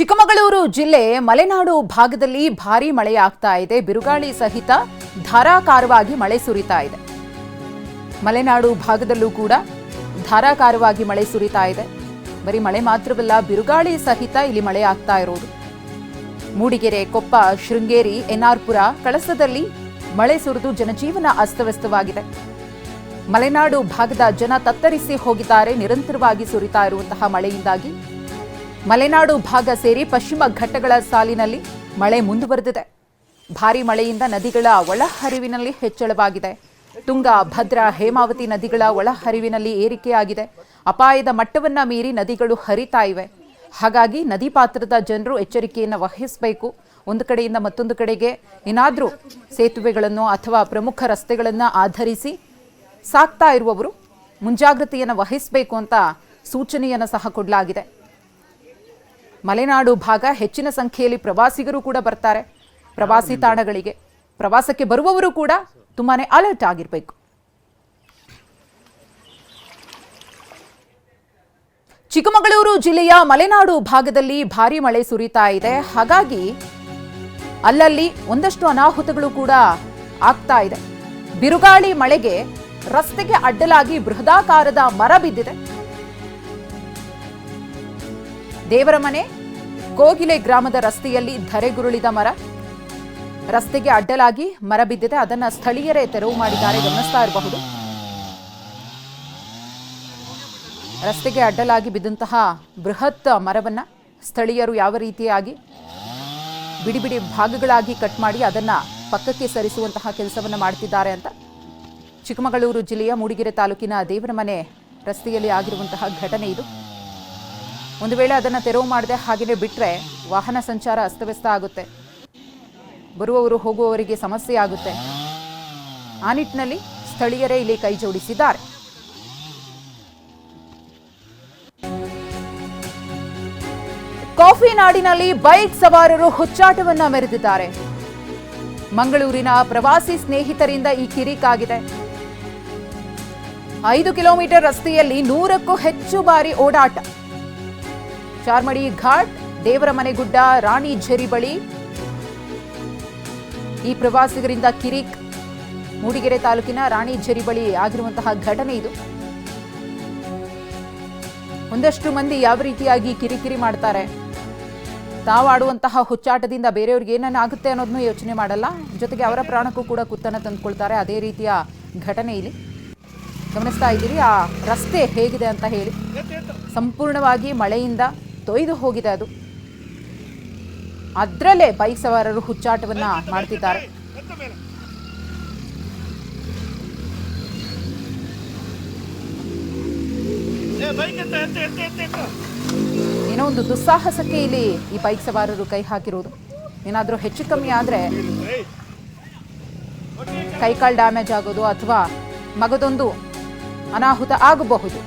ಚಿಕ್ಕಮಗಳೂರು ಜಿಲ್ಲೆ ಮಲೆನಾಡು ಭಾಗದಲ್ಲಿ ಭಾರಿ ಮಳೆಯಾಗ್ತಾ ಇದೆ. ಬಿರುಗಾಳಿ ಸಹಿತ ಧಾರಾಕಾರವಾಗಿ ಮಳೆ ಸುರಿತಾ ಇದೆ. ಮಲೆನಾಡು ಭಾಗದಲ್ಲೂ ಕೂಡ ಧಾರಾಕಾರವಾಗಿ ಮಳೆ ಸುರಿತಾ ಇದೆ. ಬರೀ ಮಳೆ ಮಾತ್ರವಲ್ಲ, ಬಿರುಗಾಳಿ ಸಹಿತ ಇಲ್ಲಿ ಮಳೆ ಆಗ್ತಾ ಇರೋದು. ಮೂಡಿಗೆರೆ, ಕೊಪ್ಪ, ಶೃಂಗೇರಿ ಎನ್ಆರ್ಪುರ ಕಳಸದಲ್ಲಿ ಮಳೆ ಸುರಿದು ಜನಜೀವನ ಅಸ್ತವ್ಯಸ್ತವಾಗಿದೆ. ಮಲೆನಾಡು ಭಾಗದ ಜನ ತತ್ತರಿಸಿ ಹೋಗಿದ್ದಾರೆ. ನಿರಂತರವಾಗಿ ಸುರಿತಾ ಇರುವಂತಹ ಮಳೆಯಿಂದಾಗಿ ಮಲೆನಾಡು ಭಾಗ ಸೇರಿ ಪಶ್ಚಿಮ ಘಟ್ಟಗಳ ಸಾಲಿನಲ್ಲಿ ಮಳೆ ಮುಂದುವರೆದಿದೆ. ಭಾರೀ ಮಳೆಯಿಂದ ನದಿಗಳ ಒಳಹರಿವಿನಲ್ಲಿ ಹೆಚ್ಚಳವಾಗಿದೆ. ತುಂಗ, ಭದ್ರಾ, ಹೇಮಾವತಿ ನದಿಗಳ ಒಳಹರಿವಿನಲ್ಲಿ ಏರಿಕೆಯಾಗಿದೆ. ಅಪಾಯದ ಮಟ್ಟವನ್ನ ಮೀರಿ ನದಿಗಳು ಹರಿತಾ ಇವೆ. ಹಾಗಾಗಿ ನದಿ ಪಾತ್ರದ ಜನರು ಎಚ್ಚರಿಕೆಯನ್ನು ವಹಿಸಬೇಕು. ಒಂದು ಕಡೆಯಿಂದ ಮತ್ತೊಂದು ಕಡೆಗೆ ಏನಾದರೂ ಸೇತುವೆಗಳನ್ನು ಅಥವಾ ಪ್ರಮುಖ ರಸ್ತೆಗಳನ್ನು ಆಧರಿಸಿ ಸಾಕ್ತಾ ಇರುವವರು ಮುಂಜಾಗ್ರತೆಯನ್ನು ವಹಿಸಬೇಕು ಅಂತ ಸೂಚನೆಯನ್ನು ಸಹ ಕೊಡಲಾಗಿದೆ. ಮಲೆನಾಡು ಭಾಗ ಹೆಚ್ಚಿನ ಸಂಖ್ಯೆಯಲ್ಲಿ ಪ್ರವಾಸಿಗರು ಕೂಡ ಬರ್ತಾರೆ. ಪ್ರವಾಸಿ ತಾಣಗಳಿಗೆ. ಪ್ರವಾಸಕ್ಕೆ ಬರುವವರು ಕೂಡ ತುಂಬಾನೇ ಅಲರ್ಟ್ ಆಗಿರಬೇಕು. ಚಿಕ್ಕಮಗಳೂರು ಜಿಲ್ಲೆಯ ಮಲೆನಾಡು ಭಾಗದಲ್ಲಿ ಭಾರಿ ಮಳೆ ಸುರಿತಾ ಇದೆ. ಹಾಗಾಗಿ ಅಲ್ಲಲ್ಲಿ ಒಂದಷ್ಟು ಅನಾಹುತಗಳು ಕೂಡ ಆಗ್ತಾ ಇದೆ. ಬಿರುಗಾಳಿ ಮಳೆಗೆ ರಸ್ತೆಗೆ ಅಡ್ಡಲಾಗಿ ಬೃಹದಾಕಾರದ ಮರ ಬಿದ್ದಿದೆ. ದೇವರ ಮನೆ, ಕೋಗಿಲೆ ಗ್ರಾಮದ ರಸ್ತೆಯಲ್ಲಿ ಧರೆಗುರುಳಿದ ಮರ. ರಸ್ತೆಗೆ ಅಡ್ಡಲಾಗಿ ಮರ ಬಿದ್ದಿದೆ. ಅದನ್ನು ಸ್ಥಳೀಯರೇ ತೆರವು ಮಾಡಿದ್ದಾರೆ. ಗಮನಿಸ್ತಾ ಇರಬಹುದು. ರಸ್ತೆಗೆ ಅಡ್ಡಲಾಗಿ ಬಿದ್ದಂತಹ ಬೃಹತ್ ಮರವನ್ನ ಸ್ಥಳೀಯರು ಯಾವ ರೀತಿಯಾಗಿ ಬಿಡಿ ಬಿಡಿ ಭಾಗಗಳಾಗಿ ಕಟ್ ಮಾಡಿ ಅದನ್ನ ಪಕ್ಕಕ್ಕೆ ಸರಿಸುವಂತಹ ಕೆಲಸವನ್ನು ಮಾಡ್ತಿದ್ದಾರೆ ಅಂತ ಚಿಕ್ಕಮಗಳೂರು ಜಿಲ್ಲೆಯ ಮೂಡಿಗೆರೆ ತಾಲೂಕಿನ ದೇವರಮನೆ ರಸ್ತೆಯಲ್ಲಿ ಆಗಿರುವಂತಹ ಘಟನೆ ಇದು. ಒಂದು ವೇಳೆ ಅದನ್ನು ತೆರವು ಮಾಡದೆ ಹಾಗೆಯೇ ಬಿಟ್ಟರೆ ವಾಹನ ಸಂಚಾರ ಅಸ್ತವ್ಯಸ್ತ ಆಗುತ್ತೆ. ಬರುವವರು ಹೋಗುವವರಿಗೆ ಸಮಸ್ಯೆ ಆಗುತ್ತೆ. ಆ ನಿಟ್ಟಿನಲ್ಲಿ ಸ್ಥಳೀಯರೇ ಇಲ್ಲಿ ಕೈ ಜೋಡಿಸಿದ್ದಾರೆ. ಕಾಫಿ ನಾಡಿನಲ್ಲಿ ಬೈಕ್ ಸವಾರರು ಹುಚ್ಚಾಟವನ್ನ ಮೆರೆದಿದ್ದಾರೆ. ಮಂಗಳೂರಿನ ಪ್ರವಾಸಿ ಸ್ನೇಹಿತರಿಂದ ಈ ಕಿರಿಕಾಗಿದೆ ಐದು ಕಿಲೋಮೀಟರ್ ರಸ್ತೆಯಲ್ಲಿ ನೂರಕ್ಕೂ ಹೆಚ್ಚು ಬಾರಿ ಓಡಾಟ. ಚಾರ್ಮಡಿ ಘಾಟ್ ದೇವರಮನೆಗುಡ್ಡ ರಾಣಿ ಝರಿ ಬಳಿ. ಈ ಪ್ರವಾಸಿಗರಿಂದ ಕಿರಿಕ್, ಮೂಡಿಗೆರೆ ತಾಲೂಕಿನ ರಾಣಿ ಝರಿ ಬಳಿ ಆಗಿರುವಂತಹ ಘಟನೆ ಇದು. ಒಂದಷ್ಟು ಮಂದಿ ಯಾವ ರೀತಿಯಾಗಿ ಕಿರಿಕಿರಿ ಮಾಡ್ತಾರೆ ತಾವಾಡುವಂತಹ ಹುಚ್ಚಾಟದಿಂದ ಬೇರೆಯವ್ರಿಗೆ ಏನನ್ನ ಆಗುತ್ತೆ ಅನ್ನೋದನ್ನು ಯೋಚನೆ ಮಾಡಲ್ಲ. ಜೊತೆಗೆ ಅವರ ಪ್ರಾಣಕ್ಕೂ ಕೂಡ ಕುತ್ತನ ತಂದುಕೊಳ್ತಾರೆ ಅದೇ ರೀತಿಯ ಘಟನೆ ಇಲ್ಲಿ. ಗಮನಿಸ್ತಾ ಇದ್ದೀರಿ, ಆ ರಸ್ತೆ ಹೇಗಿದೆ ಅಂತ ಹೇಳಿ. ಸಂಪೂರ್ಣವಾಗಿ ಮಳೆಯಿಂದ ತೊಯ್ದು ಹೋಗಿದೆ ಅದು. ಅದರಲ್ಲೇ ಬೈಕ್ ಸವಾರರು ಹುಚ್ಚಾಟವನ್ನ ಮಾಡ್ತಿದ್ದಾರೆ. ಏನೋ ಒಂದು ದುಸ್ಸಾಹಸಕ್ಕೆ ಇಲ್ಲಿ ಈ ಬೈಕ್ ಸವಾರರು ಕೈ ಹಾಕಿರೋದು. ಏನಾದರೂ ಹೆಚ್ಚು ಕಮ್ಮಿ ಆದರೆ ಕೈಕಾಲು ಡ್ಯಾಮೇಜ್ ಆಗೋದು ಅಥವಾ ಮಗದೊಂದು ಅನಾಹುತ ಆಗಬಹುದು.